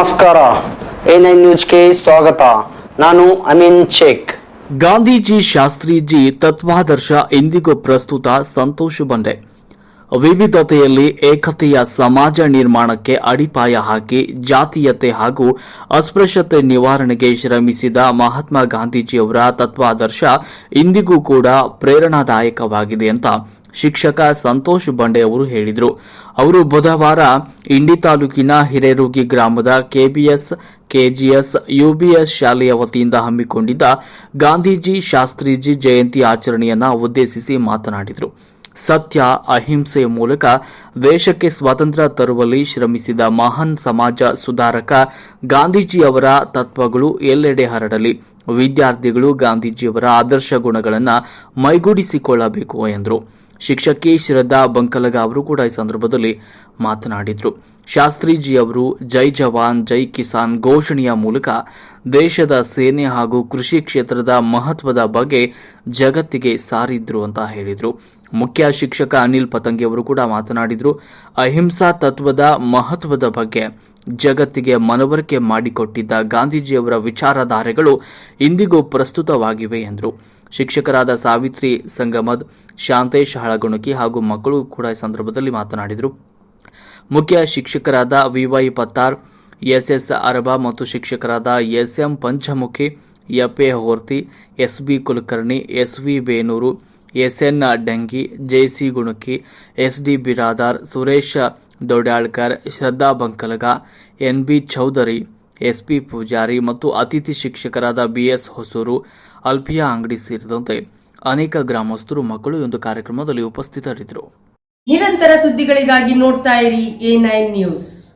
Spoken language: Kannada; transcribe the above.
ನಮಸ್ಕಾರ. ಎ ನೈನ್ ನ್ಯೂಸ್ಗೆ ಸ್ವಾಗತ. ನಾನು ಅಮೀನ್ ಶೇಖ್. ಗಾಂಧೀಜಿ ಶಾಸ್ತ್ರೀಜಿ ತತ್ವಾದರ್ಶ ಇಂದಿಗೂ ಪ್ರಸ್ತುತ ಸಂತೋಷ ಬಂಡೆ ವಿವಿಧತೆಯಲ್ಲಿ ಏಕತೆಯ ಸಮಾಜ ನಿರ್ಮಾಣಕ್ಕೆ ಅಡಿಪಾಯ ಹಾಕಿ ಜಾತೀಯತೆ ಹಾಗೂ ಅಸ್ಪೃಶ್ಯತೆ ನಿವಾರಣೆಗೆ ಶ್ರಮಿಸಿದ ಮಹಾತ್ಮ ಗಾಂಧೀಜಿಯವರ ತತ್ವಾದರ್ಶ ಇಂದಿಗೂ ಕೂಡ ಪ್ರೇರಣಾದಾಯಕವಾಗಿದೆ ಅಂತ ಶಿಕ್ಷಕ ಸಂತೋಷ್ ಬಂಡೆ ಅವರು ಹೇಳಿದರು. ಅವರು ಬುಧವಾರ ಇಂಡಿ ತಾಲೂಕಿನ ಹಿರೇರುಗಿ ಗ್ರಾಮದ ಕೆಬಿಎಸ್, ಕೆಜಿಎಸ್, ಯುಬಿಎಸ್ ಶಾಲೆಯ ವತಿಯಿಂದ ಹಮ್ಮಿಕೊಂಡಿದ್ದ ಗಾಂಧೀಜಿ, ಶಾಸ್ತ್ರೀಜಿ ಜಯಂತಿ ಆಚರಣೆಯನ್ನ ಉದ್ದೇಶಿಸಿ ಮಾತನಾಡಿದರು. ಸತ್ಯ, ಅಹಿಂಸೆ ಮೂಲಕ ದೇಶಕ್ಕೆ ಸ್ವಾತಂತ್ರ್ಯ ತರುವಲ್ಲಿ ಶ್ರಮಿಸಿದ ಮಹಾನ್ ಸಮಾಜ ಸುಧಾರಕ ಗಾಂಧೀಜಿಯವರ ತತ್ವಗಳು ಎಲ್ಲೆಡೆ ಹರಡಲಿ. ವಿದ್ಯಾರ್ಥಿಗಳು ಗಾಂಧೀಜಿಯವರ ಆದರ್ಶ ಗುಣಗಳನ್ನು ಮೈಗೂಡಿಸಿಕೊಳ್ಳಬೇಕು ಎಂದರು. ಶಿಕ್ಷಕಿ ಶ್ರದ್ಧಾ ಬಂಕಲಗ ಅವರು ಕೂಡ ಈ ಸಂದರ್ಭದಲ್ಲಿ ಮಾತನಾಡಿದರು. ಶಾಸ್ತ್ರೀಜಿಯವರು ಜೈ ಜವಾನ್, ಜೈ ಕಿಸಾನ್ ಘೋಷಣೆಯ ಮೂಲಕ ದೇಶದ ಸೇನೆ ಹಾಗೂ ಕೃಷಿ ಕ್ಷೇತ್ರದ ಮಹತ್ವದ ಬಗ್ಗೆ ಜಗತ್ತಿಗೆ ಸಾರಿದ್ರು ಅಂತ ಹೇಳಿದರು. ಮುಖ್ಯ ಶಿಕ್ಷಕ ಅನಿಲ್ ಪತಂಗಿ ಅವರು ಕೂಡ ಮಾತನಾಡಿದರು. ಅಹಿಂಸಾ ತತ್ವದ ಮಹತ್ವದ ಬಗ್ಗೆ ಜಗತ್ತಿಗೆ ಮನವರಿಕೆ ಮಾಡಿಕೊಟ್ಟಿದ್ದ ಗಾಂಧೀಜಿಯವರ ವಿಚಾರಧಾರೆಗಳು ಇಂದಿಗೂ ಪ್ರಸ್ತುತವಾಗಿವೆ ಎಂದರು. ಶಿಕ್ಷಕರಾದ ಸಾವಿತ್ರಿ ಸಂಗಮದ್, ಶಾಂತೇಶ್ ಹಳಗುಣಕಿ ಹಾಗೂ ಮಕ್ಕಳು ಕೂಡ ಈ ಸಂದರ್ಭದಲ್ಲಿ ಮಾತನಾಡಿದರು. ಮುಖ್ಯ ಶಿಕ್ಷಕರಾದ ವಿವೈ ಪತ್ತಾರ್, ಎಸ್ಎಸ್ ಅರಬಾ ಮತ್ತು ಶಿಕ್ಷಕರಾದ SM Panchamukhi FA Horti, SB Kulkarni, SV Benur, SN Dangi JC Gunaki SD Biradar, Suresh Dodyalkar Shraddha Bankalaga, NB Chaudhari, SP Pujari ಮತ್ತು ಅತಿಥಿ ಶಿಕ್ಷಕರಾದ ಬಿಎಸ್ ಹೊಸೂರು, ಅಲ್ಫಿಯಾ ಅಂಗಡಿ ಸೇರಿದಂತೆ ಅನೇಕ ಗ್ರಾಮಸ್ಥರು ಮಕ್ಕಳು ಒಂದು ಕಾರ್ಯಕ್ರಮದಲ್ಲಿ ಉಪಸ್ಥಿತರಿದ್ದರು. ನಿರಂತರ ಸುದ್ದಿಗಳಿಗಾಗಿ ನೋಡ್ತಾ ಇರಿ ಎ ನೈನ್ ನ್ಯೂಸ್.